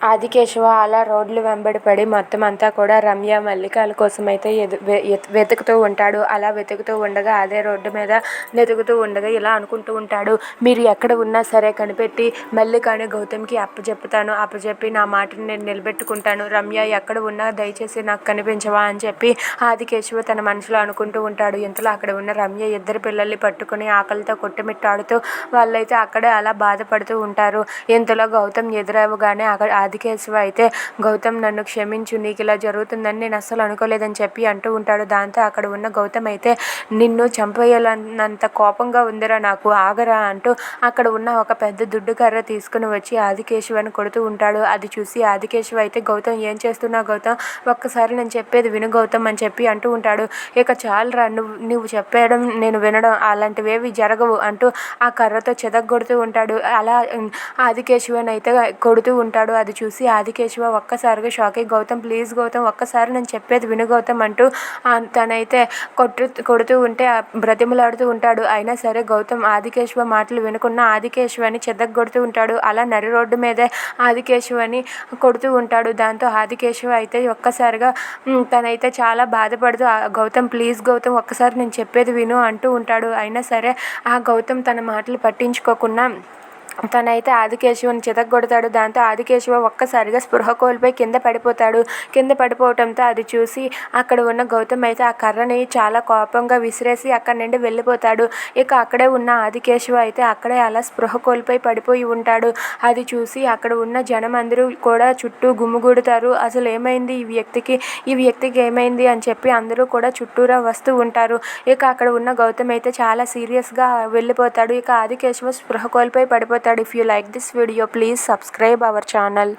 ఆదికేశవ అలా రోడ్లు వెంబడి పడి మొత్తం అంతా కూడా రమ్య మల్లికాల కోసమైతే ఎదు వెతుకుతూ ఉంటాడు. అలా వెతుకుతూ ఉండగా అదే రోడ్డు మీద వెతుకుతూ ఉండగా ఇలా అనుకుంటూ ఉంటాడు. మీరు ఎక్కడ ఉన్నా సరే కనిపెట్టి మల్లికాని గౌతమ్కి అప్పచెప్పుతాను అప్పచెప్పి నా మాటని నేను నిలబెట్టుకుంటాను. రమ్య ఎక్కడ ఉన్నా దయచేసి నాకు కనిపించవా అని చెప్పి ఆదికేశవ తన మనసులో అనుకుంటూ ఉంటాడు. ఇంతలో అక్కడ ఉన్న రమ్య ఇద్దరు పిల్లల్ని పట్టుకుని ఆకలితో కొట్టుమిట్టాడుతూ వాళ్ళైతే అక్కడే అలా బాధపడుతూ ఉంటారు. ఇంతలో గౌతమ్ ఎదురవ్వగానే అక్కడ రాధికేశ్వ అయితే గౌతమ్ నన్ను క్షమించు నీకు ఇలా జరుగుతుందని నేను అస్సలు అనుకోలేదని చెప్పి అంటూ ఉంటాడు. దాంతో అక్కడ ఉన్న గౌతమ్ అయితే నిన్ను చంపేయాలన్నంత కోపంగా ఉందిరా నాకు ఆగరా అంటూ అక్కడ ఉన్న ఒక పెద్ద దుడ్డు కర్ర తీసుకుని వచ్చి ఆదికేశవని కొడుతూ ఉంటాడు. అది చూసి ఆదికేశవ అయితే గౌతమ్ ఏం చేస్తున్నావు గౌతమ్? ఒక్కసారి నేను చెప్పేది విను గౌతమ్ అని చెప్పి అంటూ ఉంటాడు. ఇక చాలరా నువ్వు నువ్వు చెప్పేయడం నేను వినడం అలాంటివేవి జరగవు అంటూ ఆ కర్రతో చెదగొడుతూ ఉంటాడు. అలా ఆదికేశ్వని అయితే కొడుతూ ఉంటాడు. అది చూసి ఆదికేశవ ఒక్కసారిగా షాక్ అయ్యి గౌతమ్ ప్లీజ్ గౌతమ్ ఒక్కసారి నేను చెప్పేది విను గౌతమ్ అంటూ తనైతే కొట్టు కొడుతూ ఉంటే బ్రతిమలాడుతూ ఉంటాడు. అయినా సరే గౌతమ్ ఆదికేశవ మాటలు వినకున్న ఆదికేశవని చెద్దగొడుతూ ఉంటాడు. అలా నరి రోడ్డు మీదే ఆదికేశవని కొడుతూ ఉంటాడు. దాంతో ఆదికేశవ అయితే ఒక్కసారిగా తనైతే చాలా బాధపడుతూ గౌతమ్ ప్లీజ్ గౌతమ్ ఒక్కసారి నేను చెప్పేది విను అంటూ ఉంటాడు. అయినా సరే ఆ గౌతమ్ తన మాటలు పట్టించుకోకుండా తనైతే ఆదికేశవుని చితగ్గొడతాడు దాంతో ఆదికేశవ ఒక్కసారిగా స్పృహ కోల్పోయి కింద పడిపోతాడు. కింద పడిపోవటంతో అది చూసి అక్కడ ఉన్న గౌతమ్ అయితే ఆ కర్రని చాలా కోపంగా విసిరేసి అక్కడి నుండి వెళ్ళిపోతాడు. ఇక అక్కడే ఉన్న ఆదికేశవ అయితే అక్కడే అలా స్పృహ కోల్పోయి పడిపోయి ఉంటాడు. అది చూసి అక్కడ ఉన్న జనం అందరూ కూడా చుట్టూ గుమ్ముగూడుతారు అసలు ఏమైంది ఈ వ్యక్తికి? ఈ వ్యక్తికి ఏమైంది? అని చెప్పి అందరూ కూడా చుట్టూరా వస్తూ ఉంటారు. ఇక అక్కడ ఉన్న గౌతమ్ అయితే చాలా సీరియస్గా వెళ్ళిపోతాడు. ఇక ఆదికేశవ స్పృహ కోల్పోయి పడిపోతాడు. If you like this video please subscribe our channel